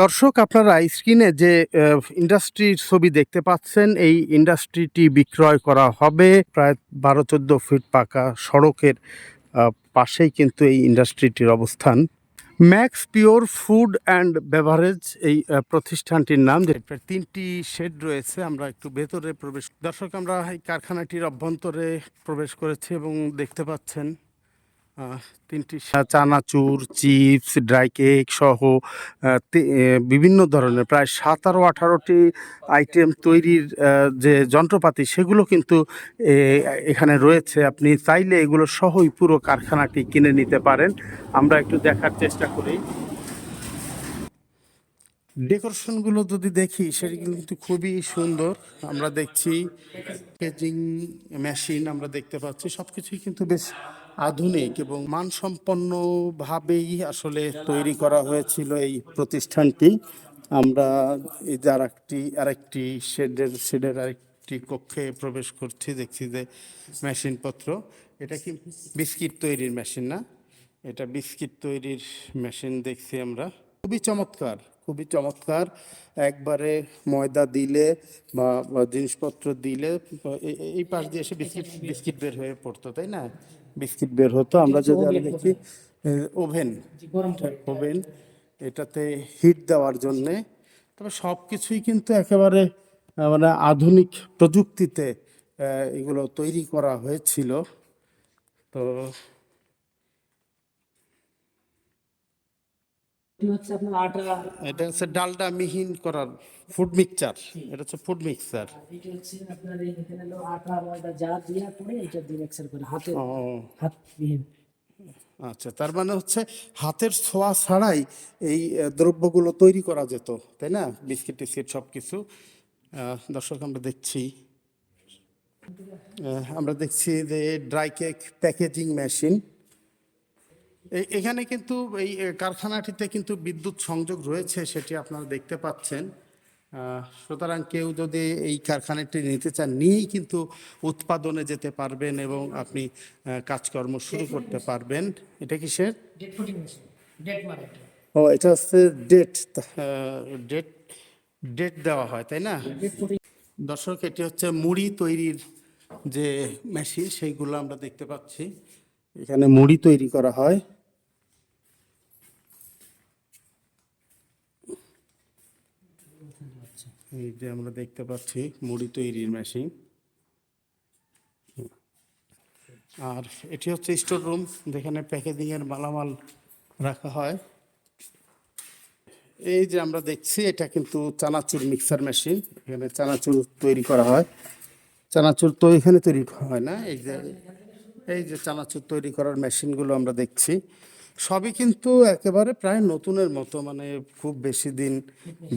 দর্শক, আপনারা স্ক্রিনে যে ইন্ডাস্ট্রির ছবি দেখতে পাচ্ছেন, এই ইন্ডাস্ট্রিটি বিক্রয় করা হবে প্রায় বারো চোদ্দ ফিট পাকা সড়কের পাশেই কিন্তু এই ইন্ডাস্ট্রিটির অবস্থান। Max Pure food and beverage এই প্রতিষ্ঠানটির নাম, যে তিনটি শেড রয়েছে, আমরা একটু ভেতরে প্রবেশ, দর্শক, আমরা এই কারখানাটির অভ্যন্তরে প্রবেশ করেছি এবং দেখতে পাচ্ছেন। তিনটি চানাচুর, চিপস, ড্রাই কেক সহ বিভিন্ন ধরনের প্রায় সতেরো, আঠারোটি আইটেম তৈরির যে যন্ত্রপাতি, সেগুলো কিন্তু এখানে রয়েছে। আপনি চাইলে এগুলো সহই পুরো কারখানাটি কিনে নিতে পারেন। আমরা একটু দেখার চেষ্টা করি। ডেকোরেশনগুলো যদি দেখি সেগুলো কিন্তু খুবই সুন্দর। আমরা দেখছি, প্যাকেজিং মেশিন আমরা দেখতে পাচ্ছি। সব কিছুই কিন্তু বেশ আধুনিক এবং মানসম্পন্নভাবেই আসলে তৈরি করা হয়েছিল এই প্রতিষ্ঠানটি। আমরা এই যে আরেকটি আরেকটি শেডের শেডের আরেকটি কক্ষে প্রবেশ করছি, দেখছি যে মেশিনপত্র। এটা কি বিস্কিট তৈরির মেশিন না? এটা বিস্কিট তৈরির মেশিন দেখছি আমরা। খুবই চমৎকার খুবই চমৎকার। একবারে ময়দা দিলে বা জিনিসপত্র দিলে এই পাশ দিয়ে এসে বিস্কিট বিস্কিট বের হয়ে পড়তো, তাই না? বিস্কিট বের হতো আমরা যদি আরও দেখি ওভেন। ওভেন। এটাতে হিট দেওয়ার জন্যে। তবে সব কিছুই কিন্তু একেবারে মানে আধুনিক প্রযুক্তিতে এগুলো তৈরি করা হয়েছিল। তো এটি হচ্ছে ডালডা মিহিন করার ফুড মিক্সচার এটা হচ্ছে ফুড মিক্সচার আচ্ছা তার মানে হচ্ছে হাতের ছোঁয়া ছাড়াই এই দ্রব্যগুলো তৈরি করা যেত তাই না? বিস্কিট টিস্কিট সব কিছু দর্শক আমরা দেখছি আমরা দেখছি যে ড্রাই কেক প্যাকেজিং মেশিন এখানে কিন্তু এই কারখানাটিতে কিন্তু বিদ্যুৎ সংযোগ রয়েছে সেটি আপনারা দেখতে পাচ্ছেন। সুতরাং কেউ যদি এই কারখানাটি নিতে চান নিয়েই কিন্তু উৎপাদনে যেতে পারবেন এবং আপনি কাজকর্ম শুরু করতে পারবেন। এটা কিসের। ও এটা হচ্ছে ডেট ডেট ডেট দেওয়া হয় তাই না? দর্শক এটি হচ্ছে মুড়ি তৈরির যে মেশিন সেইগুলো আমরা দেখতে পাচ্ছি। এখানে মুড়ি তৈরি করা হয়। এই যে আমরা দেখতে পাচ্ছি মুড়ি তৈরির মেশিন। আর এটি হচ্ছে স্টোর রুম, যেখানে প্যাকেজিং এর মালামাল রাখা হয়। এই যে আমরা দেখছি, এটা কিন্তু চানাচুর মিক্সার মেশিন, এখানে চানাচুর তৈরি করা হয়। চানাচুর তো এখানে তৈরি হয় না, এই যে এই যে চানাচুর তৈরি করার মেশিনগুলো আমরা দেখছি। সবই কিন্তু একেবারে প্রায় নতুনের মতো মানে খুব বেশি দিন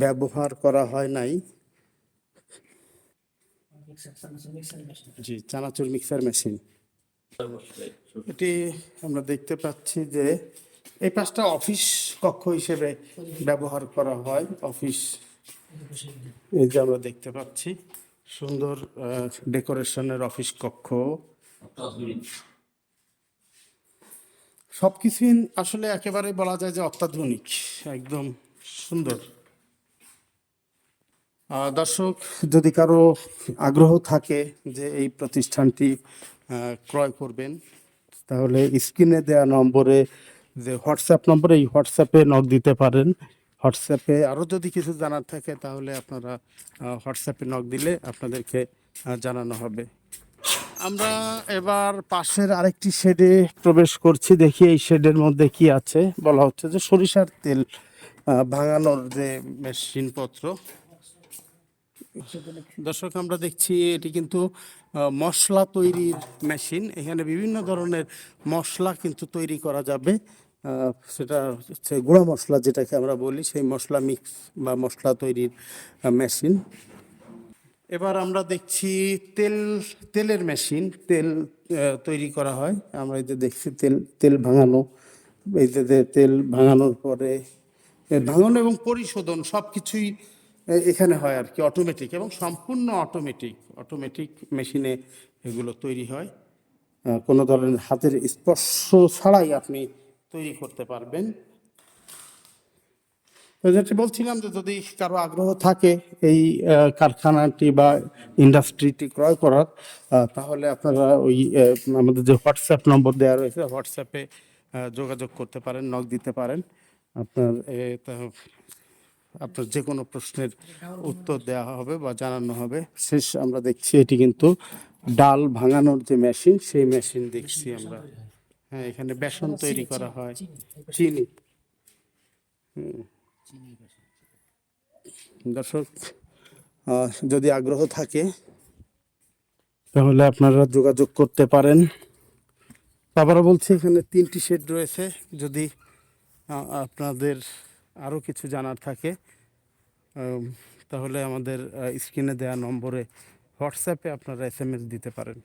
ব্যবহার করা হয় নাই। জি, চানাচুর মিক্সার মেশিন। এটি আমরা দেখতে পাচ্ছি যে এই পাশটা অফিস কক্ষ হিসেবে ব্যবহার করা হয়। অফিস এই যে আমরা দেখতে পাচ্ছি, সুন্দর ডেকোরেশনের অফিস কক্ষ। সবকিছুই আসলে একেবারে বলা যায় যে অত্যাধুনিক, একদম সুন্দর। দর্শক, যদি কারও আগ্রহ থাকে যে এই প্রতিষ্ঠানটি ক্রয় করবেন, তাহলে স্ক্রিনে দেওয়া নম্বরে যে হোয়াটসঅ্যাপ নম্বরে এই হোয়াটসঅ্যাপে নক দিতে পারেন। হোয়াটসঅ্যাপে আরও যদি কিছু জানার থাকে, তাহলে আপনারা হোয়াটসঅ্যাপে নক দিলে আপনাদেরকে জানানো হবে। আমরা এবার পাশের আরেকটি শেডে প্রবেশ করছি, দেখি এই শেডের মধ্যে কি আছে। বলা হচ্ছে যে সরিষার তেল ভাঙানোর যে মেশিনপত্র। দর্শক, আমরা দেখছি এটি কিন্তু মশলা তৈরির মেশিন। এখানে বিভিন্ন ধরনের মশলা কিন্তু তৈরি করা যাবে। সেটা হচ্ছে গুঁড়া মশলা যেটাকে আমরা বলি, সেই মশলা মিক্স বা মশলা তৈরির মেশিন। এবার আমরা দেখছি তেল, তেলের মেশিন, তেল তৈরি করা হয়। আমরা এই যে দেখছি তেল তেল ভাঙানো, এই যে তেল ভাঙানোর পরে ভাঙানো এবং পরিশোধন সব কিছুই এখানে হয় আর কি অটোমেটিক এবং সম্পূর্ণ অটোমেটিক অটোমেটিক মেশিনে এগুলো তৈরি হয়। কোনো ধরনের হাতের স্পর্শ ছাড়াই আপনি তৈরি করতে পারবেন। যেটি বলছিলাম যে যদি কারও আগ্রহ থাকে এই কারখানাটি বা ইন্ডাস্ট্রিটি ক্রয় করার তাহলে আপনারা ওই আমাদের যে হোয়াটসঅ্যাপ নম্বর দেওয়া রয়েছে হোয়াটসঅ্যাপে যোগাযোগ করতে পারেন নক দিতে পারেন। আপনার আপনার যে কোনো প্রশ্নের উত্তর দেওয়া হবে বা জানানো হবে। শেষ আমরা দেখছি এটি কিন্তু ডাল ভাঙানোর যে মেশিন সেই মেশিন দেখছি আমরা। হ্যাঁ এখানে বেসন তৈরি করা হয়। চিনি। হুম। দর্শক যদি আগ্রহ থাকে, তাহলে আপনারা যোগাযোগ করতে পারেন। আবারও বলছি, এখানে তিনটি শেড রয়েছে। যদি আপনাদের আরও কিছু জানার থাকে তাহলে আমাদের স্ক্রিনে দেওয়া নম্বরে হোয়াটসঅ্যাপে আপনারা এস দিতে পারেন।